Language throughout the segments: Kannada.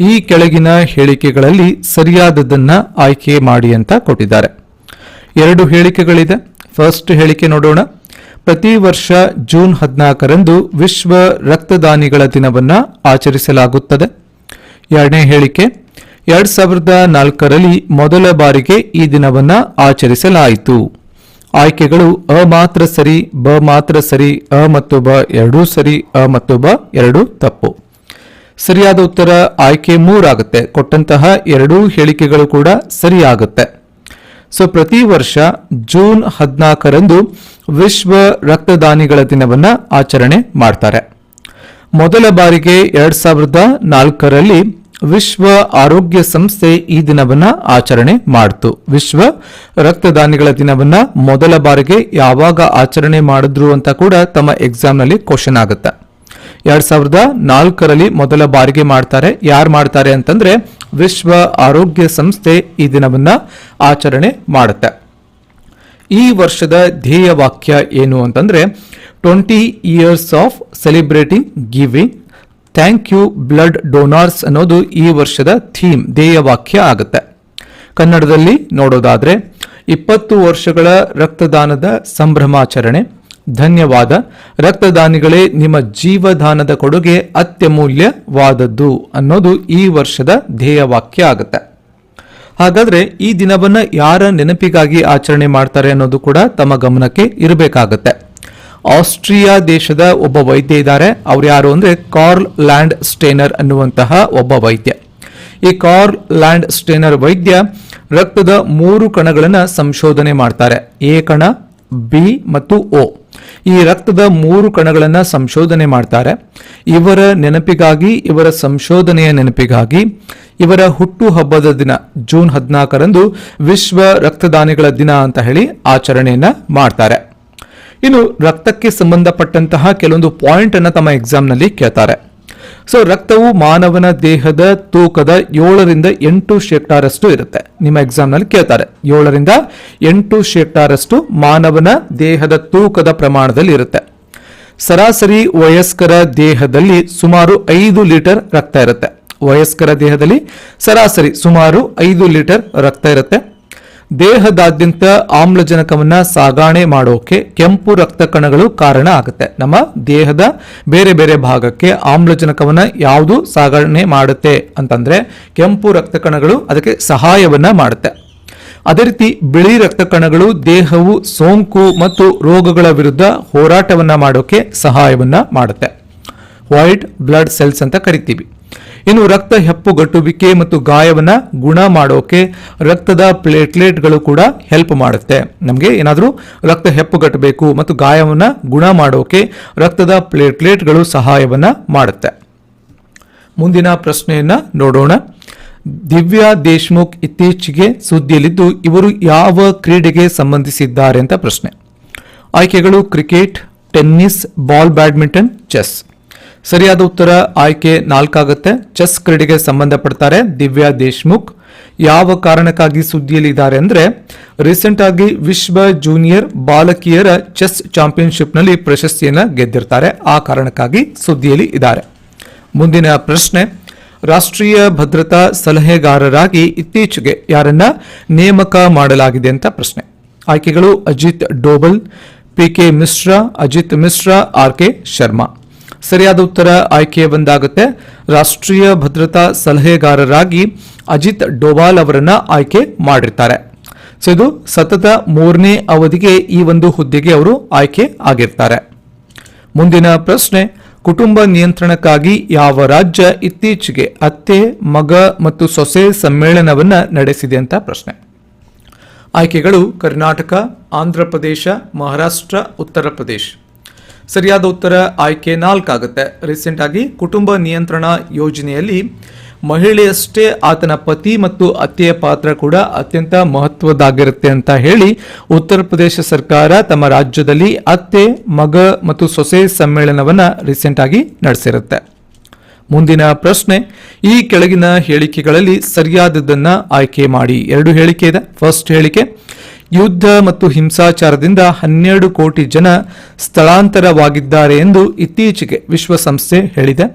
ಈ ಕೆಳಗಿನ ಹೇಳಿಕೆಗಳಲ್ಲಿ ಸರಿಯಾದದನ್ನ ಆಯ್ಕೆ ಮಾಡಿ ಅಂತ ಕೊಟ್ಟಿದ್ದಾರೆ. ಎರಡು ಹೇಳಿಕೆಗಳಿದೆ. ಫಸ್ಟ್ ಹೇಳಿಕೆ ನೋಡೋಣ. ಪ್ರತಿ ವರ್ಷ ಜೂನ್ ಹದಿನಾಲ್ಕರಂದು ವಿಶ್ವ ರಕ್ತದಾನಿಗಳ ದಿನವನ್ನ ಆಚರಿಸಲಾಗುತ್ತದೆ. ಎರಡನೇ ಹೇಳಿಕೆ, ಎರಡ್ ಸಾವಿರದ ನಾಲ್ಕರಲ್ಲಿ ಮೊದಲ ಬಾರಿಗೆ ಈ ದಿನವನ್ನ ಆಚರಿಸಲಾಯಿತು. ಆಯ್ಕೆಗಳು ಅ ಮಾತ್ರ ಸರಿ, ಬ ಮಾತ್ರ ಸರಿ, ಅ ಮತ್ತು ಬ ಎರಡೂ ಸರಿ, ಅ ಮತ್ತು ಬ ಎರಡೂ ತಪ್ಪು. ಸರಿಯಾದ ಉತ್ತರ ಆಯ್ಕೆ ಮೂರಾಗುತ್ತೆ. ಕೊಟ್ಟಂತಹ ಎರಡೂ ಹೇಳಿಕೆಗಳು ಕೂಡ ಸರಿಯಾಗುತ್ತೆ. ಸೊ ಪ್ರತಿ ವರ್ಷ ಜೂನ್ ಹದಿನಾಲ್ಕರಂದು ವಿಶ್ವ ರಕ್ತದಾನಿಗಳ ದಿನವನ್ನು ಆಚರಣೆ ಮಾಡ್ತಾರೆ. ಮೊದಲ ಬಾರಿಗೆ ಎರಡ್ ಸಾವಿರದ ನಾಲ್ಕರಲ್ಲಿ ವಿಶ್ವ ಆರೋಗ್ಯ ಸಂಸ್ಥೆ ಈ ದಿನವನ್ನ ಆಚರಣೆ ಮಾಡಿತು. ವಿಶ್ವ ರಕ್ತದಾನಿಗಳ ದಿನವನ್ನ ಮೊದಲ ಬಾರಿಗೆ ಯಾವಾಗ ಆಚರಣೆ ಮಾಡಿದ್ರು ಅಂತ ಕೂಡ ತಮ್ಮ ಎಕ್ಸಾಮ್ನಲ್ಲಿ ಕ್ವಶನ್ ಆಗುತ್ತೆ. ಎರಡ್ ಸಾವಿರದ ನಾಲ್ಕರಲ್ಲಿ ಮೊದಲ ಬಾರಿಗೆ ಮಾಡ್ತಾರೆ. ಯಾರು ಮಾಡ್ತಾರೆ ಅಂತಂದ್ರೆ ವಿಶ್ವ ಆರೋಗ್ಯ ಸಂಸ್ಥೆ ಈ ದಿನವನ್ನ ಆಚರಣೆ ಮಾಡುತ್ತೆ. ಈ ವರ್ಷದ ಧ್ಯೇಯ ವಾಕ್ಯ ಏನು ಅಂತಂದ್ರೆ, twenty years of celebrating giving, thank you blood donors ಅನ್ನೋದು ಈ ವರ್ಷದ ಥೀಮ್, ಧ್ಯೇಯ ವಾಕ್ಯ ಆಗುತ್ತೆ. ಕನ್ನಡದಲ್ಲಿ ನೋಡೋದಾದ್ರೆ, ಇಪ್ಪತ್ತು ವರ್ಷಗಳ ರಕ್ತದಾನದ ಸಂಭ್ರಮಾಚರಣೆ ಧನ್ಯವಾದ. ರಕ್ತದಾನಿಗಳೇ, ನಿಮ್ಮ ಜೀವದಾನದ ಕೊಡುಗೆ ಅತ್ಯಮೂಲ್ಯವಾದದ್ದು ಅನ್ನೋದು ಈ ವರ್ಷದ ಧ್ಯೇಯವಾಕ್ಯ ಆಗುತ್ತೆ. ಹಾಗಾದ್ರೆ ಈ ದಿನವನ್ನ ಯಾರ ನೆನಪಿಗಾಗಿ ಆಚರಣೆ ಮಾಡ್ತಾರೆ ಅನ್ನೋದು ಕೂಡ ತಮ್ಮ ಗಮನಕ್ಕೆ ಇರಬೇಕಾಗತ್ತೆ. ಆಸ್ಟ್ರಿಯಾ ದೇಶದ ಒಬ್ಬ ವೈದ್ಯ ಇದ್ದಾರೆ. ಅವ್ರು ಯಾರು ಅಂದ್ರೆ ಕಾರ್ಲ್ ಲ್ಯಾಂಡ್ ಸ್ಟೇನರ್ ಅನ್ನುವಂತಹ ಒಬ್ಬ ವೈದ್ಯ. ಈ ಕಾರ್ಲ್ ಲ್ಯಾಂಡ್ ಸ್ಟೇನರ್ ವೈದ್ಯ ರಕ್ತದ ಮೂರು ಕಣಗಳನ್ನ ಸಂಶೋಧನೆ ಮಾಡ್ತಾರೆ. ಎ ಕಣ ಬಿ ಮತ್ತು ಒ. ಈ ರಕ್ತದ ಮೂರು ಕಣಗಳನ್ನು ಸಂಶೋಧನೆ ಮಾಡ್ತಾರೆ. ಇವರ ನೆನಪಿಗಾಗಿ, ಇವರ ಸಂಶೋಧನೆಯ ನೆನಪಿಗಾಗಿ, ಇವರ ಹುಟ್ಟು ಹಬ್ಬದ ದಿನ, ಜೂನ್ ಹದಿನಾಲ್ಕರಂದು ವಿಶ್ವ ರಕ್ತದಾನಿಗಳ ದಿನ ಅಂತ ಹೇಳಿ ಆಚರಣೆಯನ್ನ ಮಾಡ್ತಾರೆ. ಇನ್ನು ರಕ್ತಕ್ಕೆ ಸಂಬಂಧಪಟ್ಟಂತಹ ಕೆಲವೊಂದು ಪಾಯಿಂಟ್ ಅನ್ನು ತಮ್ಮ ಎಕ್ಸಾಮ್ನಲ್ಲಿ ಕೇಳ್ತಾರೆ. ಸೊ ರಕ್ತವು ಮಾನವನ ದೇಹದ ತೂಕದ ಏಳರಿಂದ ಎಂಟು ಶೇಕ್ಟಾರಷ್ಟು ಇರುತ್ತೆ. ನಿಮ್ಮ ಎಕ್ಸಾಮ್ನಲ್ಲಿ ಕೇಳ್ತಾರೆ. ಏಳರಿಂದ ಎಂಟು ಶೇಕ್ಟಾರಷ್ಟು ಮಾನವನ ದೇಹದ ತೂಕದ ಪ್ರಮಾಣದಲ್ಲಿ ಇರುತ್ತೆ. ಸರಾಸರಿ ವಯಸ್ಕರ ದೇಹದಲ್ಲಿ ಸುಮಾರು ಐದು ಲೀಟರ್ ರಕ್ತ ಇರುತ್ತೆ. ವಯಸ್ಕರ ದೇಹದಲ್ಲಿ ಸರಾಸರಿ ಸುಮಾರು ಐದು ಲೀಟರ್ ರಕ್ತ ಇರುತ್ತೆ. ದೇಹದಾದ್ಯಂತ ಆಮ್ಲಜನಕವನ್ನ ಸಾಗಾಣೆ ಮಾಡೋಕೆ ಕೆಂಪು ರಕ್ತ ಕಣಗಳು ಕಾರಣ ಆಗುತ್ತೆ. ನಮ್ಮ ದೇಹದ ಬೇರೆ ಬೇರೆ ಭಾಗಕ್ಕೆ ಆಮ್ಲಜನಕವನ್ನ ಯಾವುದು ಸಾಗಣೆ ಮಾಡುತ್ತೆ ಅಂತಂದ್ರೆ ಕೆಂಪು ರಕ್ತ ಕಣಗಳು ಅದಕ್ಕೆ ಸಹಾಯವನ್ನ ಮಾಡುತ್ತೆ. ಅದೇ ರೀತಿ ಬಿಳಿ ರಕ್ತ ಕಣಗಳು ದೇಹವು ಸೋಂಕು ಮತ್ತು ರೋಗಗಳ ವಿರುದ್ಧ ಹೋರಾಟವನ್ನ ಮಾಡೋಕೆ ಸಹಾಯವನ್ನ ಮಾಡುತ್ತೆ. ವೈಟ್ ಬ್ಲಡ್ ಸೆಲ್ಸ್ ಅಂತ ಕರಿತೀವಿ. ಇನ್ನು ರಕ್ತ ಹೆಪ್ಪುಗಟ್ಟುವಿಕೆ ಮತ್ತು ಗಾಯವನ್ನ ಗುಣ ಮಾಡೋಕೆ ರಕ್ತದ ಪ್ಲೇಟ್ಲೆಟ್ಗಳು ಕೂಡ ಹೆಲ್ಪ್ ಮಾಡುತ್ತೆ. ನಮಗೆ ಏನಾದರೂ ರಕ್ತ ಹೆಪ್ಪುಗಟ್ಟಬೇಕು ಮತ್ತು ಗಾಯವನ್ನು ಗುಣ ಮಾಡೋಕೆ ರಕ್ತದ ಪ್ಲೇಟ್ಲೆಟ್ಗಳು ಸಹಾಯವನ್ನ ಮಾಡುತ್ತೆ. ಮುಂದಿನ ಪ್ರಶ್ನೆಯನ್ನ ನೋಡೋಣ. ದಿವ್ಯಾ ದೇಶ್ಮುಖ್ ಇತ್ತೀಚೆಗೆ ಸುದ್ದಿಯಲ್ಲಿದ್ದು, ಇವರು ಯಾವ ಕ್ರೀಡೆಗೆ ಸಂಬಂಧಿಸಿದ್ದಾರೆ ಅಂತ ಪ್ರಶ್ನೆ. ಆಯ್ಕೆಗಳು cricket, tennis, ball, badminton, chess. ಸರಿಯಾದ ಉತ್ತರ ಆಯ್ಕೆ ನಾಲ್ಕಾಗುತ್ತೆ. ಚೆಸ್ ಕ್ರೀಡೆಗೆ ಸಂಬಂಧಪಡ್ತಾರೆ ದಿವ್ಯಾ ದೇಶ್ಮುಖ್. ಯಾವ ಕಾರಣಕ್ಕಾಗಿ ಸುದ್ದಿಯಲ್ಲಿದ್ದಾರೆ ಅಂದ್ರೆ ರೀಸೆಂಟ್ ಆಗಿ ವಿಶ್ವ ಜೂನಿಯರ್ ಬಾಲಕಿಯರ ಚೆಸ್ ಚಾಂಪಿಯನ್ಶಿಪ್ನಲ್ಲಿ ಪ್ರಶಸ್ತಿಯನ್ನ ಗೆದ್ದಿರ್ತಾರೆ. ಆ ಕಾರಣಕ್ಕಾಗಿ ಸುದ್ದಿಯಲ್ಲಿ ಇದ್ದಾರೆ. ಮುಂದಿನ ಪ್ರಶ್ನೆ, ರಾಷ್ಟ್ರೀಯ ಭದ್ರತಾ ಸಲಹೆಗಾರರಾಗಿ ಇತ್ತೀಚೆಗೆ ಯಾರನ್ನ ನೇಮಕ ಮಾಡಲಾಗಿದೆ ಅಂತ ಪ್ರಶ್ನೆ. ಆಯ್ಕೆಗಳು Ajit Doval P K Mishra, Ajit Mishra, R K Sharma. ಸರಿಯಾದ ಉತ್ತರ ಆಯ್ಕೆ ಬಂದಾಗುತ್ತೆ. ರಾಷ್ಟ್ರೀಯ ಭದ್ರತಾ ಸಲಹೆಗಾರರಾಗಿ ಅಜಿತ್ ಡೋವಾಲ್ ಅವರನ್ನ ಆಯ್ಕೆ ಮಾಡಿರ್ತಾರೆ. ಸೊ ಇದು ಸತತ ಮೂರನೇ ಅವಧಿಗೆ ಈ ಒಂದು ಹುದ್ದೆಗೆ ಅವರು ಆಯ್ಕೆ ಆಗಿರ್ತಾರೆ. ಮುಂದಿನ ಪ್ರಶ್ನೆ, ಕುಟುಂಬ ನಿಯಂತ್ರಣಕ್ಕಾಗಿ ಯಾವ ರಾಜ್ಯ ಇತ್ತೀಚೆಗೆ ಅತ್ತೆ, ಮಗ ಮತ್ತು ಸೊಸೆ ಸಮ್ಮೇಳನವನ್ನು ನಡೆಸಿದೆ ಅಂತ ಪ್ರಶ್ನೆ. ಆಯ್ಕೆಗಳು ಕರ್ನಾಟಕ, ಆಂಧ್ರ ಪ್ರದೇಶ, ಮಹಾರಾಷ್ಟ್ರ, ಉತ್ತರ ಪ್ರದೇಶ. ಸರಿಯಾದ ಉತ್ತರ ಆಯ್ಕೆ ನಾಲ್ಕಾಗುತ್ತೆ. ರೀಸೆಂಟ್ ಆಗಿ ಕುಟುಂಬ ನಿಯಂತ್ರಣ ಯೋಜನೆಯಲ್ಲಿ ಮಹಿಳೆಯಷ್ಟೇ ಆತನ ಪತಿ ಮತ್ತು ಅತ್ತೆಯ ಪಾತ್ರ ಕೂಡ ಅತ್ಯಂತ ಮಹತ್ವದ್ದಾಗಿರುತ್ತೆ ಅಂತ ಹೇಳಿ ಉತ್ತರ ಪ್ರದೇಶ ಸರ್ಕಾರ ತಮ್ಮ ರಾಜ್ಯದಲ್ಲಿ ಅತ್ತೆ, ಮಗ ಮತ್ತು ಸೊಸೆ ಸಮ್ಮೇಳನವನ್ನ ರೀಸೆಂಟ್ ಆಗಿ ನಡೆಸಿರುತ್ತೆ. ಮುಂದಿನ ಪ್ರಶ್ನೆ, ಈ ಕೆಳಗಿನ ಹೇಳಿಕೆಗಳಲ್ಲಿ ಸರಿಯಾದದ್ದನ್ನ ಆಯ್ಕೆ ಮಾಡಿ. ಎರಡು ಹೇಳಿಕೆ ಇದೆ. ಫಸ್ಟ್ ಹೇಳಿಕೆ ಯುದ್ಧ ಮತ್ತು ಹಿಂಸಾಚಾರದಿಂದ ಹನ್ನೆರಡು ಕೋಟಿ ಜನ ಸ್ಥಳಾಂತರವಾಗಿದ್ದಾರೆ ಎಂದು ಇತ್ತೀಚೆಗೆ ವಿಶ್ವಸಂಸ್ಥೆ ಹೇಳಿದೆ.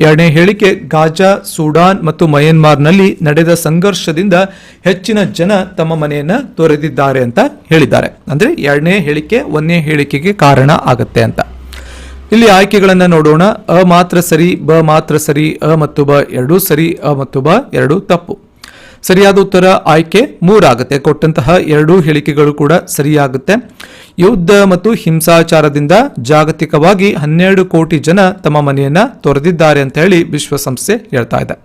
ಎರಡನೇ ಹೇಳಿಕೆ, ಗಾಜಾ, ಸೂಡಾನ್ ಮತ್ತು ಮಯನ್ಮಾರ್ನಲ್ಲಿ ನಡೆದ ಸಂಘರ್ಷದಿಂದ ಹೆಚ್ಚಿನ ಜನ ತಮ್ಮ ಮನೆಯನ್ನು ತೊರೆದಿದ್ದಾರೆ ಅಂತ ಹೇಳಿದ್ದಾರೆ. ಅಂದರೆ ಎರಡನೇ ಹೇಳಿಕೆ ಒಂದನೇ ಹೇಳಿಕೆಗೆ ಕಾರಣ ಆಗುತ್ತೆ ಅಂತ. ಇಲ್ಲಿ ಆಯ್ಕೆಗಳನ್ನು ನೋಡೋಣ. ಅ ಮಾತ್ರ ಸರಿ, ಬ ಮಾತ್ರ ಸರಿ, ಅ ಮತ್ತು ಬ ಎರಡೂ ಸರಿ, ಅ ಮತ್ತು ಬ ಎರಡೂ ತಪ್ಪು. ಸರಿಯಾದ ಉತ್ತರ ಆಯ್ಕೆ ಮೂರಾಗುತ್ತೆ. ಕೊಟ್ಟಂತಹ ಎರಡೂ ಹೇಳಿಕೆಗಳು ಕೂಡ ಸರಿಯಾಗುತ್ತೆ. ಯುದ್ಧ ಮತ್ತು ಹಿಂಸಾಚಾರದಿಂದ ಜಾಗತಿಕವಾಗಿ ಹನ್ನೆರಡು ಕೋಟಿ ಜನ ತಮ್ಮ ಮನೆಯನ್ನ ತೊರೆದಿದ್ದಾರೆ ಅಂತ ಹೇಳಿ ವಿಶ್ವಸಂಸ್ಥೆ ಹೇಳ್ತಾ ಇದೆ.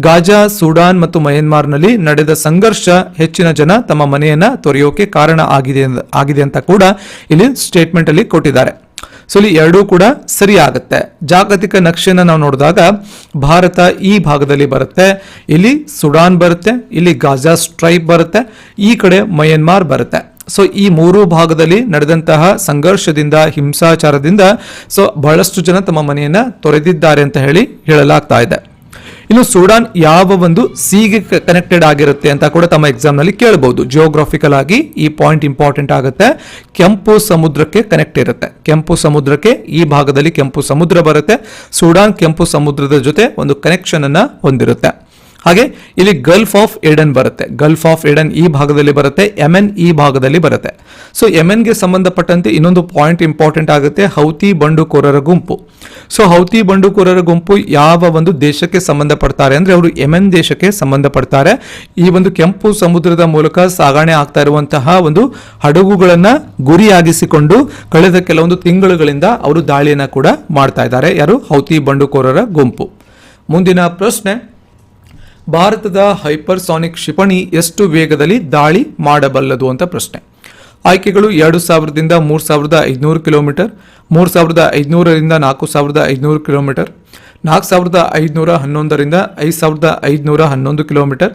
ಗಾಜಾ, ಸೂಡಾನ್ ಮತ್ತು ಮಯನ್ಮಾರ್ನಲ್ಲಿ ನಡೆದ ಸಂಘರ್ಷ ಹೆಚ್ಚಿನ ಜನ ತಮ್ಮ ಮನೆಯನ್ನ ತೊರೆಯೋಕೆ ಕಾರಣ ಆಗಿದೆ ಆಗಿದೆ ಅಂತ ಕೂಡ ಇಲ್ಲಿ ಸ್ಟೇಟ್ಮೆಂಟ್ ಅಲ್ಲಿ ಕೊಟ್ಟಿದ್ದಾರೆ. ಸೊ ಇಲ್ಲಿ ಎರಡೂ ಕೂಡ ಸರಿ ಆಗುತ್ತೆ ಜಾಗತಿಕ ನಕ್ಷೆನ ನಾವು ನೋಡಿದಾಗ ಭಾರತ ಈ ಭಾಗದಲ್ಲಿ ಬರುತ್ತೆ, ಇಲ್ಲಿ ಸುಡಾನ್ ಬರುತ್ತೆ, ಇಲ್ಲಿ ಗಾಜಾ ಸ್ಟ್ರೈಪ್ ಬರುತ್ತೆ, ಈ ಕಡೆ ಮಯನ್ಮಾರ್ ಬರುತ್ತೆ. ಸೊ ಈ ಮೂರು ಭಾಗದಲ್ಲಿ ನಡೆದಂತಹ ಸಂಘರ್ಷದಿಂದ, ಹಿಂಸಾಚಾರದಿಂದ ಸೊ ಬಹಳಷ್ಟು ಜನ ತಮ್ಮ ಮನೆಯನ್ನ ತೊರೆದಿದ್ದಾರೆ ಅಂತ ಹೇಳಿ ಹೇಳಲಾಗ್ತಾ ಇದೆ. ಇನ್ನು ಸೂಡಾನ್ ಯಾವ ಒಂದು ಸಿಗೆ ಕನೆಕ್ಟೆಡ್ ಆಗಿರುತ್ತೆ ಅಂತ ಕೂಡ ತಮ್ಮ ಎಕ್ಸಾಮ್ನಲ್ಲಿ ಕೇಳಬಹುದು ಜಿಯೋಗ್ರಾಫಿಕಲ್ ಆಗಿ ಈ ಪಾಯಿಂಟ್ ಇಂಪಾರ್ಟೆಂಟ್ ಆಗುತ್ತೆ. ಕೆಂಪು ಸಮುದ್ರಕ್ಕೆ ಕನೆಕ್ಟ್ ಇರುತ್ತೆ. ಕೆಂಪು ಸಮುದ್ರಕ್ಕೆ ಈ ಭಾಗದಲ್ಲಿ ಕೆಂಪು ಸಮುದ್ರ ಬರುತ್ತೆ. ಸೂಡಾನ್ ಕೆಂಪು ಸಮುದ್ರದ ಜೊತೆ ಒಂದು ಕನೆಕ್ಷನ್ ಅನ್ನ ಹೊಂದಿರುತ್ತೆ. ಹಾಗೆ ಇಲ್ಲಿ ಗಲ್ಫ್ ಆಫ್ ಏಡನ್ ಬರುತ್ತೆ. ಗಲ್ಫ್ ಆಫ್ ಏಡನ್ ಈ ಭಾಗದಲ್ಲಿ ಬರುತ್ತೆ. ಯಮೆನ್ ಈ ಭಾಗದಲ್ಲಿ ಬರುತ್ತೆ. ಸೊ ಯಮೆನ್ಗೆ ಸಂಬಂಧಪಟ್ಟಂತೆ ಇನ್ನೊಂದು ಪಾಯಿಂಟ್ ಇಂಪಾರ್ಟೆಂಟ್ ಆಗುತ್ತೆ. ಹೌತಿ ಬಂಡುಕೋರರ ಗುಂಪು. ಸೊ ಹೌತಿ ಬಂಡುಕೋರರ ಗುಂಪು ಯಾವ ಒಂದು ದೇಶಕ್ಕೆ ಸಂಬಂಧಪಡ್ತಾರೆ? ಅಂದ್ರೆ ಅವರು ಯಮೆನ್ ದೇಶಕ್ಕೆ ಸಂಬಂಧಪಡ್ತಾರೆ. ಈ ಒಂದು ಕೆಂಪು ಸಮುದ್ರದ ಮೂಲಕ ಸಾಗಣೆ ಆಗ್ತಾ ಇರುವಂತಹ ಒಂದು ಹಡಗುಗಳನ್ನ ಗುರಿಯಾಗಿಸಿಕೊಂಡು ಕಳೆದ ಕೆಲವೊಂದು ತಿಂಗಳುಗಳಿಂದ ಅವರು ದಾಳಿಯನ್ನ ಕೂಡ ಮಾಡ್ತಾ ಇದ್ದಾರೆ. ಯಾರು? ಹೌತಿ ಬಂಡುಕೋರರ ಗುಂಪು. ಮುಂದಿನ ಪ್ರಶ್ನೆ. ಭಾರತದ ಹೈಪರ್ಸಾನಿಕ್ ಕ್ಷಿಪಣಿ ಎಷ್ಟು ವೇಗದಲ್ಲಿ ದಾಳಿ ಮಾಡಬಲ್ಲದು ಅಂತ ಪ್ರಶ್ನೆ. ಆಯ್ಕೆಗಳು ಎರಡು ಸಾವಿರದಿಂದ ಮೂರು ಸಾವಿರದ ಐದುನೂರು ಕಿಲೋಮೀಟರ್, ಮೂರು ಸಾವಿರದ ಐದುನೂರರಿಂದ ನಾಲ್ಕು ಸಾವಿರದ ಐದುನೂರು ಕಿಲೋಮೀಟರ್, ನಾಲ್ಕು ಸಾವಿರದ ಐದುನೂರ ಹನ್ನೊಂದರಿಂದ ಐದು ಸಾವಿರದ ಐದುನೂರ ಹನ್ನೊಂದು ಕಿಲೋಮೀಟರ್,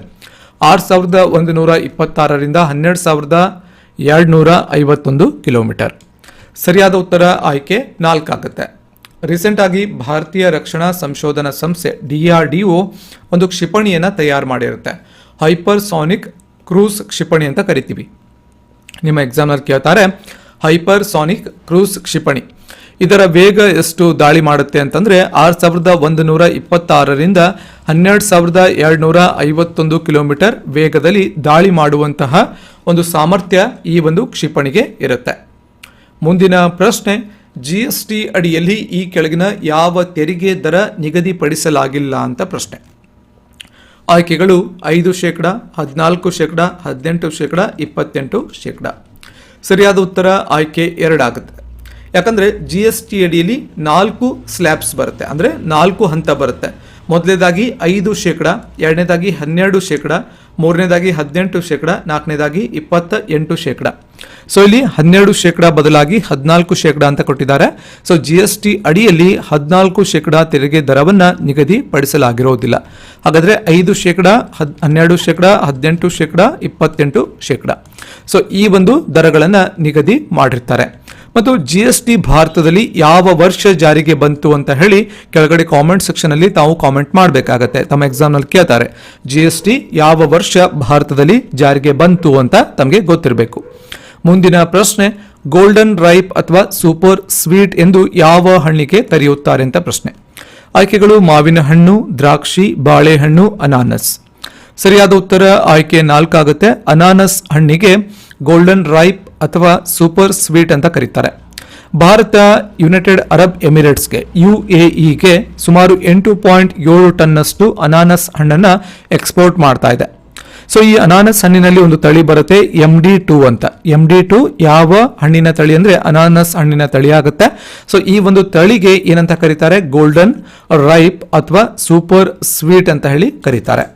ಆರು ಸಾವಿರದ ಒಂದು ನೂರ ಇಪ್ಪತ್ತಾರರಿಂದ ಹನ್ನೆರಡು ಸಾವಿರದ ಎರಡುನೂರ ಐವತ್ತೊಂದು ಕಿಲೋಮೀಟರ್. ಸರಿಯಾದ ಉತ್ತರ ಆಯ್ಕೆ ನಾಲ್ಕಾಗುತ್ತೆ. ರೀಸೆಂಟಾಗಿ ಭಾರತೀಯ ರಕ್ಷಣಾ ಸಂಶೋಧನಾ ಸಂಸ್ಥೆ ಡಿಆರ್ಡಿಒ ಒಂದು ಕ್ಷಿಪಣಿಯನ್ನು ತಯಾರು ಮಾಡಿರುತ್ತೆ. ಹೈಪರ್ಸಾನಿಕ್ ಕ್ರೂಸ್ ಕ್ಷಿಪಣಿ ಅಂತ ಕರಿತೀವಿ. ನಿಮ್ಮ ಎಕ್ಸಾಮ್ನಲ್ಲಿ ಕೇಳ್ತಾರೆ ಹೈಪರ್ ಸಾನಿಕ್ ಕ್ರೂಸ್ ಕ್ಷಿಪಣಿ, ಇದರ ವೇಗ ಎಷ್ಟು ದಾಳಿ ಮಾಡುತ್ತೆ ಅಂತಂದ್ರೆ ಆರು ಸಾವಿರದ ಒಂದು ನೂರ ಇಪ್ಪತ್ತಾರರಿಂದ ಹನ್ನೆರಡು ಸಾವಿರದ ಎರಡುನೂರ ಐವತ್ತೊಂದು ಕಿಲೋಮೀಟರ್ ವೇಗದಲ್ಲಿ ದಾಳಿ ಮಾಡುವಂತಹ ಒಂದು ಸಾಮರ್ಥ್ಯ ಈ ಒಂದು ಕ್ಷಿಪಣಿಗೆ ಇರುತ್ತೆ. ಮುಂದಿನ ಪ್ರಶ್ನೆ ಜಿ ಎಸ್ ಟಿ ಅಡಿಯಲ್ಲಿ ಈ ಕೆಳಗಿನ ಯಾವ ತೆರಿಗೆ ದರ ನಿಗದಿಪಡಿಸಲಾಗಿಲ್ಲ? ಅಂತ ಪ್ರಶ್ನೆ. ಆಯ್ಕೆಗಳು ಐದು ಶೇಕಡ, ಹದಿನಾಲ್ಕು ಶೇಕಡ, ಹದಿನೆಂಟು ಶೇಕಡ, ಇಪ್ಪತ್ತೆಂಟು ಶೇಕಡ. ಸರಿಯಾದ ಉತ್ತರ ಆಯ್ಕೆ ಎರಡಾಗುತ್ತೆ. ಯಾಕಂದರೆ ಜಿ ಎಸ್ ಟಿ ಅಡಿಯಲ್ಲಿ ನಾಲ್ಕು ಸ್ಲ್ಯಾಬ್ಸ್ ಬರುತ್ತೆ. ಅಂದರೆ ನಾಲ್ಕು ಹಂತ ಬರುತ್ತೆ. ಮೊದಲನೇದಾಗಿ ಐದು ಶೇಕಡ, ಎರಡನೇದಾಗಿ ಹನ್ನೆರಡು ಶೇಕಡ, ಮೂರನೇದಾಗಿ ಹದಿನೆಂಟು ಶೇಕಡ, ನಾಲ್ಕನೇದಾಗಿ ಇಪ್ಪತ್ತ ಎಂಟು ಶೇಕಡ. ಸೊ ಇಲ್ಲಿ ಹನ್ನೆರಡು ಶೇಕಡ ಬದಲಾಗಿ ಹದಿನಾಲ್ಕು ಶೇಕಡ ಅಂತ ಕೊಟ್ಟಿದ್ದಾರೆ. ಸೊ ಜಿ ಎಸ್ ಟಿ ಅಡಿಯಲ್ಲಿ ಹದಿನಾಲ್ಕು ಶೇಕಡ ತೆರಿಗೆ ದರವನ್ನು ನಿಗದಿಪಡಿಸಲಾಗಿರೋದಿಲ್ಲ. ಹಾಗಾದರೆ ಐದು ಶೇಕಡ, ಹದ್, ಹನ್ನೆರಡು ಶೇಕಡ, ಹದಿನೆಂಟು ಶೇಕಡ, ಇಪ್ಪತ್ತೆಂಟು ಶೇಕಡ. ಸೊ ಈ ಒಂದು ದರಗಳನ್ನು ನಿಗದಿ ಮಾಡಿರ್ತಾರೆ. ಮತ್ತು ಜಿ ಎಸ್ ಟಿ ಭಾರತದಲ್ಲಿ ಯಾವ ವರ್ಷ ಜಾರಿಗೆ ಬಂತು ಅಂತ ಹೇಳಿ ಕೆಳಗಡೆ ಕಾಮೆಂಟ್ ಸೆಕ್ಷನ್ ಅಲ್ಲಿ ತಾವು ಕಾಮೆಂಟ್ ಮಾಡಬೇಕಾಗತ್ತೆ. ತಮ್ಮ ಎಕ್ಸಾಮ್ನಲ್ಲಿ ಕೇಳ್ತಾರೆ ಜಿ ಎಸ್ ಟಿ ಯಾವ ವರ್ಷ ಭಾರತದಲ್ಲಿ ಜಾರಿಗೆ ಬಂತು ಅಂತ ತಮಗೆ ಗೊತ್ತಿರಬೇಕು. ಮುಂದಿನ ಪ್ರಶ್ನೆ ಗೋಲ್ಡನ್ ರೈಪ್ ಅಥವಾ ಸೂಪರ್ ಸ್ವೀಟ್ ಎಂದು ಯಾವ ಹಣ್ಣಿಗೆ ಕರೆಯುತ್ತಾರೆ ಅಂತ ಪ್ರಶ್ನೆ. ಆಯ್ಕೆಗಳು ಮಾವಿನ ಹಣ್ಣು, ದ್ರಾಕ್ಷಿ, ಬಾಳೆಹಣ್ಣು, ಅನಾನಸ್. ಸರಿಯಾದ ಉತ್ತರ ಆಯ್ಕೆ ನಾಲ್ಕಾಗುತ್ತೆ. ಅನಾನಸ್ ಹಣ್ಣಿಗೆ ಗೋಲ್ಡನ್ ರೈಪ್ ಅಥವಾ ಸೂಪರ್ ಸ್ವೀಟ್ ಅಂತ ಕರೀತಾರೆ. ಭಾರತ, ಯುನೈಟೆಡ್ ಅರಬ್ ಎಮಿರೇಟ್ಸ್ಗೆ ಯುಎಇಗೆ ಸುಮಾರು ಎಂಟು ಪಾಯಿಂಟ್ ಏಳು ಟನ್ನಷ್ಟು ಅನಾನಸ್ ಹಣ್ಣನ್ನು ಎಕ್ಸ್ಪೋರ್ಟ್ ಮಾಡ್ತಾ ಇದೆ. ಸೊ, ಈ ಅನಾನಸ್ ಹಣ್ಣಿನಲ್ಲಿ ಒಂದು ತಳಿ ಬರುತ್ತೆ ಎಂ ಡಿ ಟೂ ಅಂತ. ಎಂ ಡಿ ಟೂ ಯಾವ ಹಣ್ಣಿನ ತಳಿ ಅಂದ್ರೆ ಅನಾನಸ್ ಹಣ್ಣಿನ ತಳಿ ಆಗುತ್ತೆ. ಸೊ, ಈ ಒಂದು ತಳಿಗೆ ಏನಂತ ಕರೀತಾರೆ? ಗೋಲ್ಡನ್, ರೈಪ್ ಅಥವಾ ಸೂಪರ್ ಸ್ವೀಟ್ ಅಂತ ಹೇಳಿ ಕರೀತಾರೆ.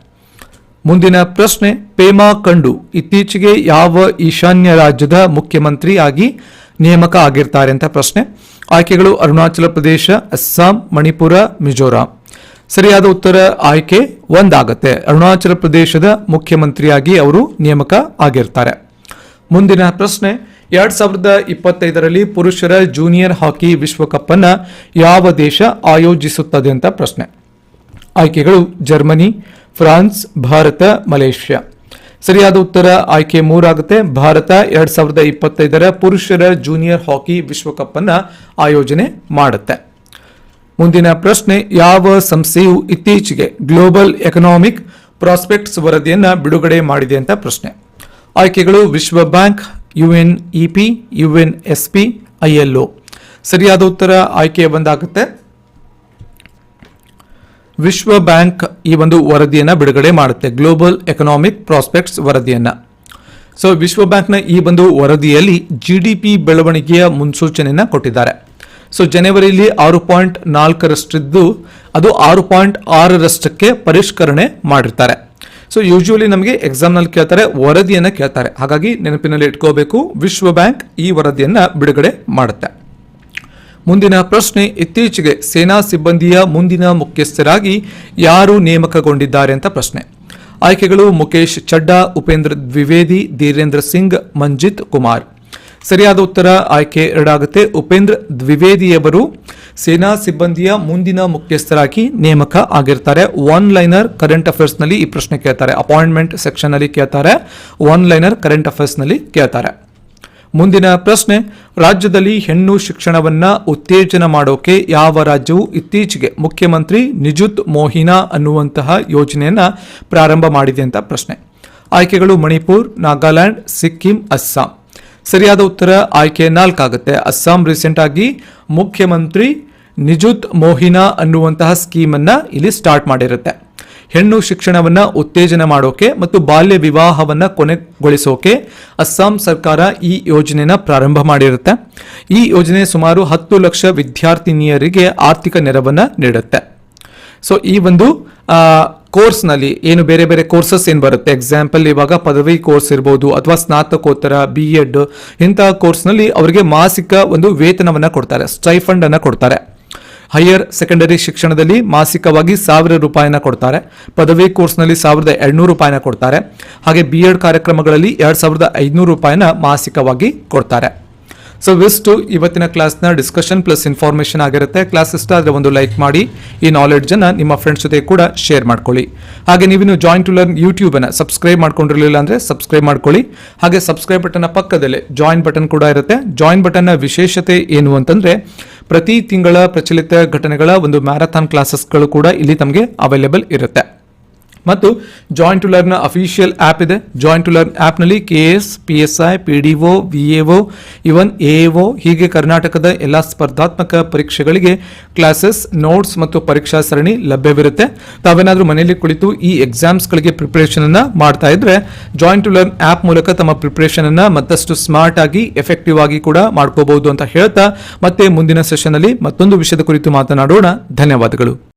ಮುಂದಿನ ಪ್ರಶ್ನೆ ಪೇಮಾ ಕಂಡು ಇತ್ತೀಚೆಗೆ ಯಾವ ಈಶಾನ್ಯ ರಾಜ್ಯದ ಮುಖ್ಯಮಂತ್ರಿ ಆಗಿ ನೇಮಕ ಆಗಿರ್ತಾರೆ ಅಂತ ಪ್ರಶ್ನೆ. ಆಯ್ಕೆಗಳು ಅರುಣಾಚಲ ಪ್ರದೇಶ, ಅಸ್ಸಾಂ, ಮಣಿಪುರ, ಮಿಜೋರಾಂ. ಸರಿಯಾದ ಉತ್ತರ ಆಯ್ಕೆ ಒಂದಾಗತ್ತೆ. ಅರುಣಾಚಲ ಪ್ರದೇಶದ ಮುಖ್ಯಮಂತ್ರಿಯಾಗಿ ಅವರು ನೇಮಕ ಆಗಿರ್ತಾರೆ. ಮುಂದಿನ ಪ್ರಶ್ನೆ, ಎರಡ್ ಸಾವಿರದ ಇಪ್ಪತ್ತೈದರಲ್ಲಿ ಪುರುಷರ ಜೂನಿಯರ್ ಹಾಕಿ ವಿಶ್ವಕಪ್ ಅನ್ನ ಯಾವ ದೇಶ ಆಯೋಜಿಸುತ್ತದೆ ಅಂತ ಪ್ರಶ್ನೆ. ಆಯ್ಕೆಗಳು ಜರ್ಮನಿ, ಫ್ರಾನ್ಸ್, ಭಾರತ, ಮಲೇಷ್ಯಾ. ಸರಿಯಾದ ಉತ್ತರ ಆಯ್ಕೆ ಮೂರಾಗುತ್ತೆ. ಭಾರತ ಎರಡ್ ಸಾವಿರದ ಇಪ್ಪತ್ತೈದರ ಪುರುಷರ ಜೂನಿಯರ್ ಹಾಕಿ ವಿಶ್ವಕಪ್ ಅನ್ನ ಆಯೋಜನೆ ಮಾಡುತ್ತೆ. ಮುಂದಿನ ಪ್ರಶ್ನೆ, ಯಾವ ಸಂಸ್ಥೆಯು ಇತ್ತೀಚೆಗೆ ಗ್ಲೋಬಲ್ ಎಕನಾಮಿಕ್ ಪ್ರಾಸ್ಪೆಕ್ಟ್ಸ್ ವರದಿಯನ್ನ ಬಿಡುಗಡೆ ಮಾಡಿದೆ ಅಂತ ಪ್ರಶ್ನೆ. ಆಯ್ಕೆಗಳು ವಿಶ್ವ bank UN EP UN S P ILO. ಸರಿಯಾದ ಉತ್ತರ ಆಯ್ಕೆ ಬಂದಾಗುತ್ತೆ. ವಿಶ್ವ ಬ್ಯಾಂಕ್ ಈ ಒಂದು ವರದಿಯನ್ನು ಬಿಡುಗಡೆ ಮಾಡುತ್ತೆ. ಗ್ಲೋಬಲ್ ಎಕನಾಮಿಕ್ ಪ್ರಾಸ್ಪೆಕ್ಟ್ಸ್ ವರದಿಯನ್ನು. ಸೊ ವಿಶ್ವ ಬ್ಯಾಂಕ್ನ ಈ ಒಂದು ವರದಿಯಲ್ಲಿ ಜಿ ಡಿ ಪಿ ಬೆಳವಣಿಗೆಯ ಮುನ್ಸೂಚನೆಯನ್ನು ಕೊಟ್ಟಿದ್ದಾರೆ. ಸೊ ಜನವರಿಯಲ್ಲಿ ಆರು ಪಾಯಿಂಟ್ ನಾಲ್ಕರಷ್ಟಿದ್ದು ಅದು ಆರು ಪಾಯಿಂಟ್ ಆರರಷ್ಟಕ್ಕೆ ಪರಿಷ್ಕರಣೆ ಮಾಡಿರ್ತಾರೆ. ಸೊ ಯೂಶುವಲಿ ನಮಗೆ ಎಕ್ಸಾಮ್ನಲ್ಲಿ ಕೇಳ್ತಾರೆ, ವರದಿಯನ್ನು ಕೇಳ್ತಾರೆ. ಹಾಗಾಗಿ ನೆನಪಿನಲ್ಲಿ ಇಟ್ಕೋಬೇಕು, ವಿಶ್ವ ಬ್ಯಾಂಕ್ ಈ ವರದಿಯನ್ನು ಬಿಡುಗಡೆ ಮಾಡುತ್ತೆ. ಮುಂದಿನ ಪ್ರಶ್ನೆ ಇತ್ತೀಚೆಗೆ ಸೇನಾ ಸಿಬ್ಬಂದಿಯ ಮುಂದಿನ ಮುಖ್ಯಸ್ಥರಾಗಿ ಯಾರು ನೇಮಕಗೊಂಡಿದ್ದಾರೆ ಅಂತ ಪ್ರಶ್ನೆ. ಆಯ್ಕೆಗಳು ಮುಖೇಶ್ ಚಡ್ಡಾ, ಉಪೇಂದ್ರ ದ್ವಿವೇದಿ, ಧೀರೇಂದ್ರ ಸಿಂಗ್, ಮಂಜಿತ್ ಕುಮಾರ್. ಸರಿಯಾದ ಉತ್ತರ ಆಯ್ಕೆ ಎರಡಾಗುತ್ತೆ. ಉಪೇಂದ್ರ ದ್ವಿವೇದಿಯವರು ಸೇನಾ ಸಿಬ್ಬಂದಿಯ ಮುಂದಿನ ಮುಖ್ಯಸ್ಥರಾಗಿ ನೇಮಕ ಆಗಿರ್ತಾರೆ. ಒನ್ ಲೈನರ್ ಕರೆಂಟ್ ಅಫೇರ್ಸ್ನಲ್ಲಿ ಈ ಪ್ರಶ್ನೆ ಕೇಳ್ತಾರೆ. ಅಪಾಯಿಂಟ್ಮೆಂಟ್ ಸೆಕ್ಷನ್ ಅಲ್ಲಿ ಕೇಳ್ತಾರೆ. ಒನ್ ಲೈನರ್ ಕರೆಂಟ್ ಅಫೇರ್ಸ್ನಲ್ಲಿ ಕೇಳ್ತಾರೆ. ಮುಂದಿನ ಪ್ರಶ್ನೆ, ರಾಜ್ಯದಲ್ಲಿ ಹೆಣ್ಣು ಶಿಕ್ಷಣವನ್ನ ಉತ್ತೇಜನ ಮಾಡೋಕೆ ಯಾವ ರಾಜ್ಯವು ಇತ್ತೀಚೆಗೆ ಮುಖ್ಯಮಂತ್ರಿ ನಿಜುತ್ ಮೋಹಿನಾ ಅನ್ನುವಂತಹ ಯೋಜನೆಯನ್ನ ಪ್ರಾರಂಭ ಮಾಡಿದೆ ಅಂತ ಪ್ರಶ್ನೆ. ಆಯ್ಕೆಗಳು ಮಣಿಪುರ್, ನಾಗಾಲ್ಯಾಂಡ್, ಸಿಕ್ಕಿಂ, ಅಸ್ಸಾಂ. ಸರಿಯಾದ ಉತ್ತರ ಆಯ್ಕೆ ನಾಲ್ಕಾಗುತ್ತೆ. ಅಸ್ಸಾಂ ರೀಸೆಂಟ್ ಆಗಿ ಮುಖ್ಯಮಂತ್ರಿ ನಿಜುತ್ ಮೋಹಿನಾ ಅನ್ನುವಂತಹ ಸ್ಕೀಮನ್ನು ಇಲ್ಲಿ ಸ್ಟಾರ್ಟ್ ಮಾಡಿರುತ್ತೆ. ಹೆಣ್ಣು ಶಿಕ್ಷಣವನ್ನ ಉತ್ತೇಜನ ಮಾಡೋಕೆ ಮತ್ತು ಬಾಲ್ಯ ವಿವಾಹವನ್ನ ಕೊನೆಗೊಳಿಸೋಕೆ ಅಸ್ಸಾಂ ಸರ್ಕಾರ ಈ ಯೋಜನೆನ ಪ್ರಾರಂಭ ಮಾಡಿರುತ್ತೆ. ಈ ಯೋಜನೆ ಸುಮಾರು ಹತ್ತು ಲಕ್ಷ ವಿದ್ಯಾರ್ಥಿನಿಯರಿಗೆ ಆರ್ಥಿಕ ನೆರವನ್ನು ನೀಡುತ್ತೆ. ಸೊ ಈ ಒಂದು ಕೋರ್ಸ್ನಲ್ಲಿ ಏನು ಬೇರೆ ಬೇರೆ ಕೋರ್ಸಸ್ ಏನು ಬರುತ್ತೆ? ಎಕ್ಸಾಂಪಲ್ ಇವಾಗ ಪದವಿ ಕೋರ್ಸ್ ಇರ್ಬೋದು ಅಥವಾ ಸ್ನಾತಕೋತ್ತರ ಬಿ ಎಡ್ ಇಂತಹ ಕೋರ್ಸ್ನಲ್ಲಿ ಅವರಿಗೆ ಮಾಸಿಕ ಒಂದು ವೇತನವನ್ನು ಕೊಡ್ತಾರೆ ಸ್ಟೈಫಂಡನ್ನು ಕೊಡ್ತಾರೆ. ಹೈಯರ್ ಸೆಕೆಂಡರಿ ಶಿಕ್ಷಣದಲ್ಲಿ ಮಾಸಿಕವಾಗಿ ಸಾವಿರ ರೂಪಾಯಿನ ಕೊಡ್ತಾರೆ. ಪದವಿ ಕೋರ್ಸ್ನಲ್ಲಿ ಸಾವಿರದ ಎರಡ್ನೂರು ರೂಪಾಯಿನ ಕೊಡ್ತಾರೆ. ಹಾಗೆ ಬಿ ಎಡ್ ಕಾರ್ಯಕ್ರಮಗಳಲ್ಲಿ ಎರಡು ಸಾವಿರದ ಐದುನೂರು ರೂಪಾಯಿನ ಮಾಸಿಕವಾಗಿ ಕೊಡ್ತಾರೆ. ಸೊ ವಿಸ್ಟು ಇವತ್ತಿನ ಕ್ಲಾಸ್ನ ಡಿಸ್ಕಷನ್ ಪ್ಲಸ್ ಇನ್ಫಾರ್ಮೇಷನ್ ಆಗಿರುತ್ತೆ. ಕ್ಲಾಸ್ ಇಷ್ಟ ಆದರೆ ಒಂದು ಲೈಕ್ ಮಾಡಿ. ಈ ನಾಲೆಡ್ಜನ್ನು ನಿಮ್ಮ ಫ್ರೆಂಡ್ಸ್ ಜೊತೆ ಕೂಡ ಶೇರ್ ಮಾಡ್ಕೊಳ್ಳಿ. ಹಾಗೆ ನೀವಿನ್ನು ಜಾಯಿನ್ ಟು ಲರ್ನ್ ಯೂಟ್ಯೂಬನ್ನು ಸಬ್ಸ್ಕ್ರೈಬ್ ಮಾಡ್ಕೊಂಡಿರಲಿಲ್ಲ ಅಂದರೆ ಸಬ್ಸ್ಕ್ರೈಬ್ ಮಾಡ್ಕೊಳ್ಳಿ. ಹಾಗೆ ಸಬ್ಸ್ಕ್ರೈಬ್ ಬಟನ್ನ ಪಕ್ಕದಲ್ಲೇ ಜಾಯಿನ್ ಬಟನ್ ಕೂಡ ಇರುತ್ತೆ. ಜಾಯಿನ್ ಬಟನ್ನ ವಿಶೇಷತೆ ಏನು ಅಂತಂದರೆ ಪ್ರತಿ ತಿಂಗಳ ಪ್ರಚಲಿತ ಘಟನೆಗಳ ಒಂದು ಮ್ಯಾರಥಾನ್ ಕ್ಲಾಸಸ್ಗಳು ಕೂಡ ಇಲ್ಲಿ ತಮಗೆ ಅವೈಲೇಬಲ್ ಇರುತ್ತೆ. ಮತ್ತು joint to learn official app ಇದೆ. ಜಾಯಿಂಟ್ ಟು ಲರ್ನ್ ಆ್ಯಪ್ನಲ್ಲಿ K S P S I P D O V A O even A O ಹೀಗೆ ಕರ್ನಾಟಕದ ಎಲ್ಲ ಸ್ಪರ್ಧಾತ್ಮಕ ಪರೀಕ್ಷೆಗಳಿಗೆ ಕ್ಲಾಸಸ್ ನೋಟ್ಸ್ ಮತ್ತು ಪರೀಕ್ಷಾ ಸರಣಿ ಲಭ್ಯವಿರುತ್ತೆ. ತಾವೇನಾದರೂ ಮನೆಯಲ್ಲಿ ಕುಳಿತು ಈ ಎಕ್ಸಾಮ್ಸ್ಗಳಿಗೆ ಪ್ರಿಪರೇಷನ್ ಅನ್ನು ಮಾಡ್ತಾ ಇದ್ರೆ ಜಾಯಿಂಟ್ ಟು ಲರ್ನ್ ಆ್ಯಪ್ ಮೂಲಕ ತಮ್ಮ ಪ್ರಿಪರೇಷನ್ ಅನ್ನು ಮತ್ತಷ್ಟು ಸ್ಮಾರ್ಟ್ ಆಗಿ ಎಫೆಕ್ಟಿವ್ ಆಗಿ ಕೂಡ ಮಾಡ್ಕೋಬಹುದು ಅಂತ ಹೇಳ್ತಾ ಮತ್ತೆ ಮುಂದಿನ ಸೆಷನ್ ಅಲ್ಲಿ ಮತ್ತೊಂದು ವಿಷಯದ ಕುರಿತು ಮಾತನಾಡೋಣ. ಧನ್ಯವಾದಗಳು.